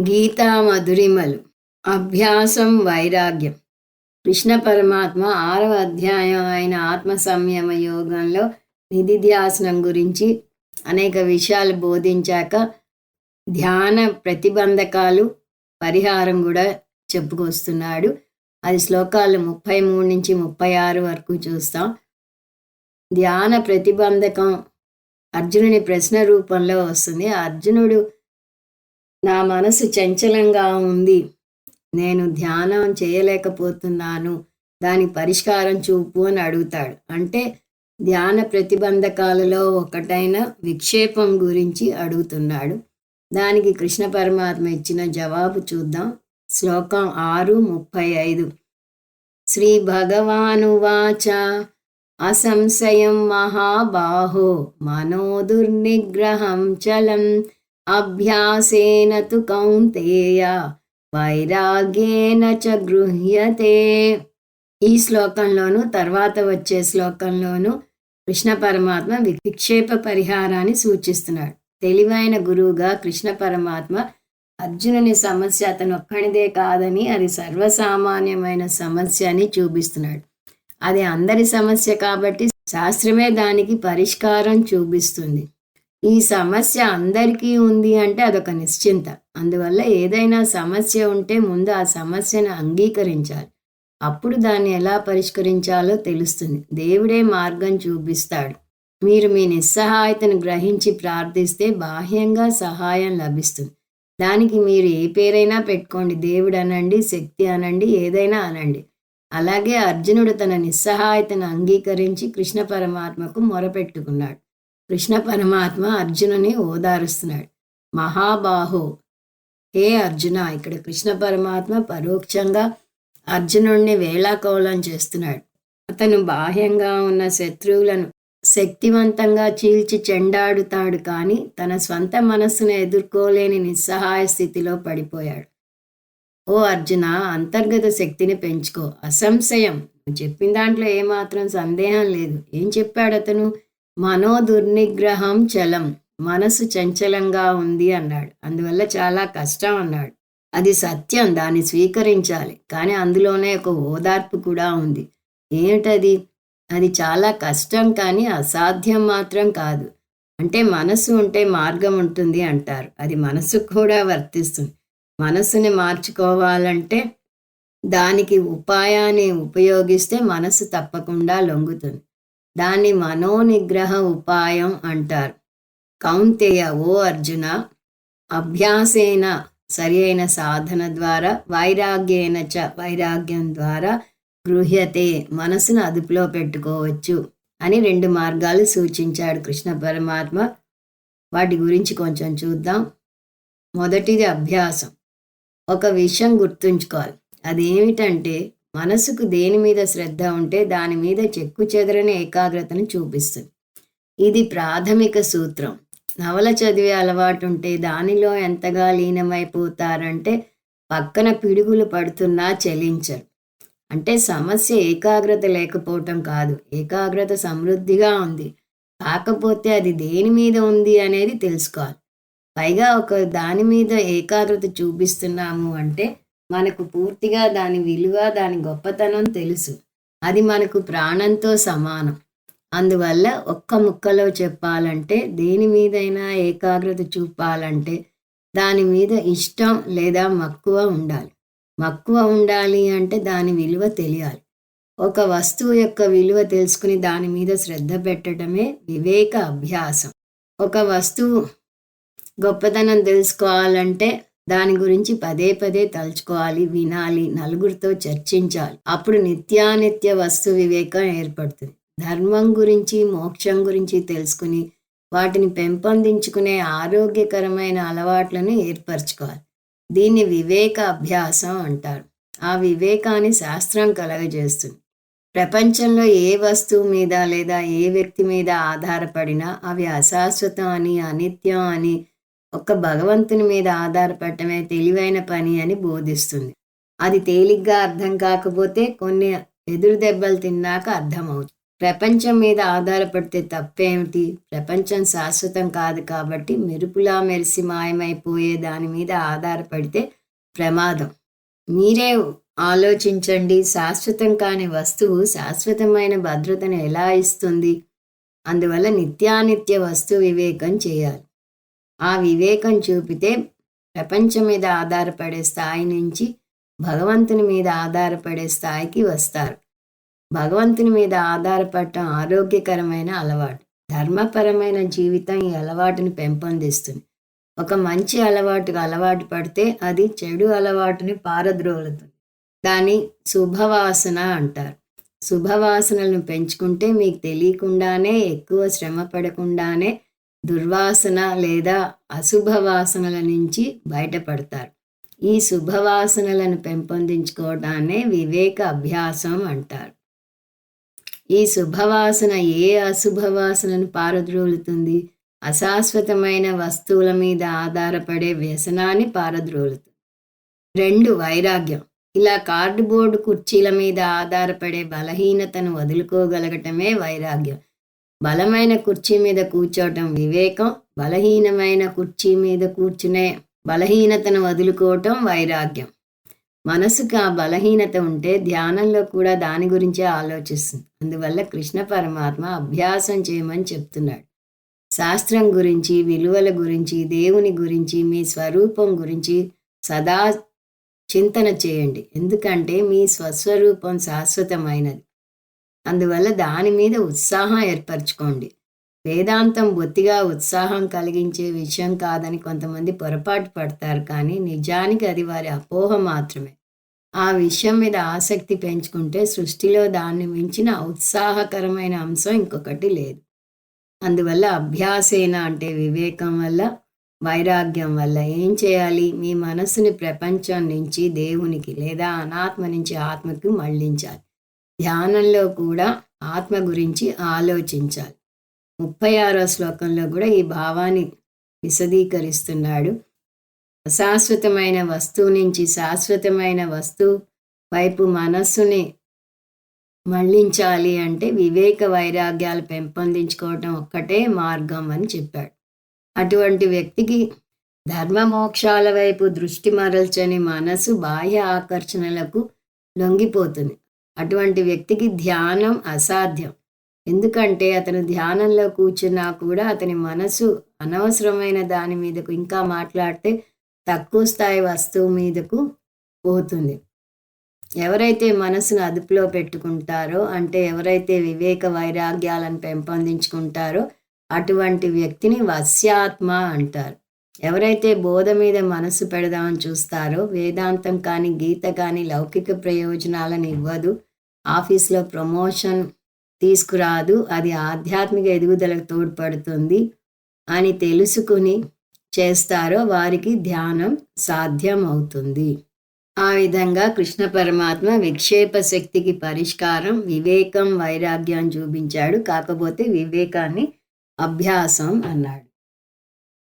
గీతా మధురిమలు అభ్యాసం వైరాగ్యం. కృష్ణ పరమాత్మ ఆరవ అధ్యాయం అయిన ఆత్మ సంయమ యోగంలో నిధిధ్యాసనం గురించి అనేక విషయాలు బోధించాక ధ్యాన ప్రతిబంధకాలు పరిహారం కూడా చెప్పుకొస్తున్నాడు. అది శ్లోకాలు ముప్పై మూడు నుంచి ముప్పై ఆరు వరకు చూస్తాం. ధ్యాన ప్రతిబంధకం అర్జునుని ప్రశ్న రూపంలో వస్తుంది. అర్జునుడు నా మనసు చంచలంగా ఉంది. నేను ధ్యానం చేయలేకపోతున్నాను. దాని పరిష్కారం చూపు అని అడుగుతాడు. అంటే ధ్యాన ప్రతిబంధకాలలో ఒకటైన విక్షేపం గురించి అడుగుతున్నాడు. దానికి కృష్ణ పరమాత్మ ఇచ్చిన జవాబు చూద్దాం. శ్లోకం ఆరు ముప్పై ఐదు. శ్రీ భగవానువాచ అసంశయం మహాబాహో. మనోదుర్నిగ్రహం చలం. అభ్యాసేన తు కౌంతేయ వైరాగ్యేన చ గృహ్యతే. ఈ శ్లోకంలోను తర్వాత వచ్చే శ్లోకంలోను కృష్ణ పరమాత్మ విక్షేప పరిహారాన్ని సూచిస్తున్నాడు. తెలివైన గురువుగా కృష్ణ పరమాత్మ అర్జునుని సమస్య అతను ఒక్కడిదే కాదని అది సర్వసామాన్యమైన సమస్య అని చూపిస్తున్నాడు. అది అందరి సమస్య కాబట్టి శాస్త్రమే దానికి పరిష్కారం చూపిస్తుంది. ఈ సమస్య అందరికీ ఉంది అంటే అదొక నిశ్చింత. అందువల్ల ఏదైనా సమస్య ఉంటే ముందు ఆ సమస్యను అంగీకరించాలి. అప్పుడు దాన్ని ఎలా పరిష్కరించాలో తెలుస్తుంది. దేవుడే మార్గం చూపిస్తాడు. మీరు మీ నిస్సహాయతను గ్రహించి ప్రార్థిస్తే బాహ్యంగా సహాయం లభిస్తుంది. దానికి మీరు ఏ పేరైనా పెట్టుకోండి. దేవుడు అనండి శక్తి అనండి ఏదైనా అనండి. అలాగే అర్జునుడు తన నిస్సహాయతను అంగీకరించి కృష్ణ పరమాత్మకు మొరపెట్టుకున్నాడు. కృష్ణ పరమాత్మ అర్జునుని ఓదారుస్తున్నాడు. మహాబాహో. హే అర్జున ఇక్కడ కృష్ణ పరమాత్మ పరోక్షంగా అర్జునుడిని వేళాకోళం చేస్తున్నాడు. అతను బాహ్యంగా ఉన్న శత్రువులను శక్తివంతంగా చీల్చి చెండాడుతాడు కానీ తన స్వంత మనస్సును ఎదుర్కోలేని నిస్సహాయ స్థితిలో పడిపోయాడు. ఓ అర్జున అంతర్గత శక్తిని పెంచుకో. అసంశయం. చెప్పిన దాంట్లో ఏమాత్రం సందేహం లేదు. ఏం చెప్పాడు అతను మనోదుర్నిగ్రహం చలం మనసు చంచలంగా ఉంది అన్నాడు. అందువల్ల చాలా కష్టం అన్నాడు. అది సత్యం దాన్ని స్వీకరించాలి. కానీ అందులోనే ఒక ఓదార్పు కూడా ఉంది. ఏమిటది? అది చాలా కష్టం కానీ అసాధ్యం మాత్రం కాదు. అంటే మనసు ఉంటే మార్గం ఉంటుంది అంటారు. అది మనసుకు కూడా వర్తిస్తుంది. మనసుని మార్చుకోవాలంటే దానికి ఉపాయాన్ని ఉపయోగిస్తే మనసు తప్పకుండా లొంగుతుంది. దాన్ని మనోనిగ్రహ ఉపాయం అంటారు. కౌంతేయ ఓ అర్జున అభ్యాసేన సరి అయిన సాధన ద్వారా వైరాగ్యేన చ వైరాగ్యం ద్వారా గృహ్యతే మనసును అదుపులో పెట్టుకోవచ్చు అని రెండు మార్గాలు సూచించాడు కృష్ణ పరమాత్మ. వాటి గురించి కొంచెం చూద్దాం. మొదటిది అభ్యాసం. ఒక విషయం గుర్తుంచుకోవాలి. అదేమిటంటే మనసుకు దేని మీద శ్రద్ధ ఉంటే దాని మీద చెక్కు చెదరని ఏకాగ్రతను చూపిస్తుంది. ఇది ప్రాథమిక సూత్రం. నవల చదివే అలవాటు ఉంటే దానిలో ఎంతగా లీనమైపోతారంటే పక్కన పిడుగులు పడుతున్నా చెలించరు. అంటే సమస్య ఏకాగ్రత లేకపోవటం కాదు. ఏకాగ్రత సమృద్ధిగా ఉంది. కాకపోతే అది దేని మీద ఉంది అనేది తెలుసుకోవాలి. పైగా ఒక దాని మీద ఏకాగ్రత చూపిస్తున్నాము అంటే మనకు పూర్తిగా దాని విలువ దాని గొప్పతనం తెలుసు. అది మనకు ప్రాణంతో సమానం. అందువల్ల ఒక్క ముక్కలో చెప్పాలంటే దేని మీదైనా ఏకాగ్రత చూపాలంటే దాని మీద ఇష్టం లేదా మక్కువ ఉండాలి. మక్కువ ఉండాలి అంటే దాని విలువ తెలియాలి. ఒక వస్తువు యొక్క విలువ తెలుసుకుని దాని మీద శ్రద్ధ పెట్టడమే వివేక అభ్యాసం. ఒక వస్తువు గొప్పతనం తెలుసుకోవాలంటే దాని గురించి పదే పదే తలుచుకోవాలి వినాలి నలుగురితో చర్చించాలి. అప్పుడు నిత్యానిత్య వస్తు వివేకం ఏర్పడుతుంది. ధర్మం గురించి మోక్షం గురించి తెలుసుకుని వాటిని పెంపొందించుకునే ఆరోగ్యకరమైన అలవాట్లను ఏర్పరచుకోవాలి. దీన్ని వివేక అభ్యాసం అంటారు. ఆ వివేకాన్ని శాస్త్రం కలగజేస్తుంది. ప్రపంచంలో ఏ వస్తువు మీద లేదా ఏ వ్యక్తి మీద ఆధారపడినా అవి అశాశ్వతం అని అనిత్యం అని ఒక్క భగవంతుని మీద ఆధారపడటమే తెలివైన పని అని బోధిస్తుంది. అది తేలిగ్గా అర్థం కాకపోతే కొన్ని ఎదురు దెబ్బలు తిన్నాక అర్థమవుతుంది. ప్రపంచం మీద ఆధారపడితే తప్పేమిటి? ప్రపంచం శాశ్వతం కాదు కాబట్టి మెరుపులా మెరిసి మాయమైపోయే దాని మీద ఆధారపడితే ప్రమాదం. మీరే ఆలోచించండి శాశ్వతం కాని వస్తువు శాశ్వతమైన భద్రతను ఎలా ఇస్తుంది? అందువల్ల నిత్యానిత్య వస్తు వివేకం చేయాలి. ఆ వివేకం చూపితే ప్రపంచం మీద ఆధారపడే స్థాయి నుంచి భగవంతుని మీద ఆధారపడే స్థాయికి వస్తారు. భగవంతుని మీద ఆధారపడటం ఆరోగ్యకరమైన అలవాటు. ధర్మపరమైన జీవితం ఈ అలవాటుని పెంపొందిస్తుంది. ఒక మంచి అలవాటుకు అలవాటు పడితే అది చెడు అలవాటుని పారద్రోలుతుంది. దాని శుభవాసన అంటారు. శుభవాసనలను పెంచుకుంటే మీకు తెలియకుండానే ఎక్కువ శ్రమ పడకుండానే దుర్వాసన లేదా అశుభ వాసనల నుంచి బయటపడతారు. ఈ శుభవాసనలను పెంపొందించుకోవడాన్నే వివేక అభ్యాసం అంటారు. ఈ శుభవాసన ఏ అశుభవాసనను పారద్రోలుతుంది? అశాశ్వతమైన వస్తువుల మీద ఆధారపడే వ్యసనాన్ని పారద్రోలుతుంది. రెండు వైరాగ్యం. ఇలా కార్డుబోర్డు కుర్చీల మీద ఆధారపడే బలహీనతను వదులుకోగలగటమే వైరాగ్యం. బలమైన కుర్చీ మీద కూర్చోవటం వివేకం బలహీనమైన కుర్చీ మీద కూర్చునే బలహీనతను వదులుకోవటం వైరాగ్యం. మనసుకు ఆ బలహీనత ఉంటే ధ్యానంలో కూడా దాని గురించే ఆలోచిస్తుంది. అందువల్ల కృష్ణ పరమాత్మ అభ్యాసం చేయమని చెప్తున్నాడు. శాస్త్రం గురించి విలువల గురించి దేవుని గురించి మీ స్వరూపం గురించి సదా చింతన చేయండి. ఎందుకంటే మీ స్వస్వరూపం శాశ్వతమైనది. అందువల్ల దాని మీద ఉత్సాహం ఏర్పరచుకోండి. వేదాంతం బొత్తిగా ఉత్సాహం కలిగించే విషయం కాదని కొంతమంది పొరపాటు పడతారు కానీ నిజానికి అది వారి అపోహ మాత్రమే. ఆ విషయం మీద ఆసక్తి పెంచుకుంటే సృష్టిలో దాన్ని మించిన ఉత్సాహకరమైన అంశం ఇంకొకటి లేదు. అందువల్ల అభ్యాసేన అంటే వివేకం వల్ల వైరాగ్యం వల్ల ఏం చేయాలి? మీ మనసుని ప్రపంచం నుంచి దేవునికి లేదా అనాత్మ నుంచి ఆత్మకు మళ్ళించాలి ధ్యానంలో కూడా ఆత్మ గురించి ఆలోచించాలి. ముప్పై ఆరో శ్లోకంలో కూడా ఈ భావాన్ని విశదీకరిస్తున్నాడు. అశాశ్వతమైన వస్తువు నుంచి శాశ్వతమైన వస్తువు వైపు మనస్సుని మళ్ళించాలి అంటే వివేక వైరాగ్యాలు పెంపొందించుకోవటం ఒక్కటే మార్గం అని చెప్పాడు. అటువంటి వ్యక్తికి ధర్మమోక్షాల వైపు దృష్టి మరల్చని మనసు బాహ్య ఆకర్షణలకు లొంగిపోతుంది. అటువంటి వ్యక్తికి ధ్యానం అసాధ్యం. ఎందుకంటే అతను ధ్యానంలో కూర్చున్నా కూడా అతని మనసు అనవసరమైన దాని మీదకు ఇంకా మాట్లాడితే తక్కువ స్థాయి వస్తువు మీదకు పోతుంది. ఎవరైతే మనసును అదుపులో పెట్టుకుంటారో అంటే ఎవరైతే వివేక వైరాగ్యాలను పెంపొందించుకుంటారో అటువంటి వ్యక్తిని వశ్యాత్మ అంటారు. ఎవరైతే బోధ మీద మనసు పెడదామని చూస్తారో వేదాంతం కానీ గీత కానీ లౌకిక ప్రయోజనాలను ఇవ్వదు. ఆఫీస్లో ప్రమోషన్ తీసుకురాదు. అది ఆధ్యాత్మిక ఎదుగుదలకు తోడ్పడుతుంది అని తెలుసుకుని చేస్తారో వారికి ధ్యానం సాధ్యం అవుతుంది ఆ విధంగా కృష్ణ పరమాత్మ విక్షేప శక్తికి పరిష్కారం వివేకం వైరాగ్యం చూపించాడు. కాకపోతే వివేకాన్ని అభ్యాసం అన్నాడు.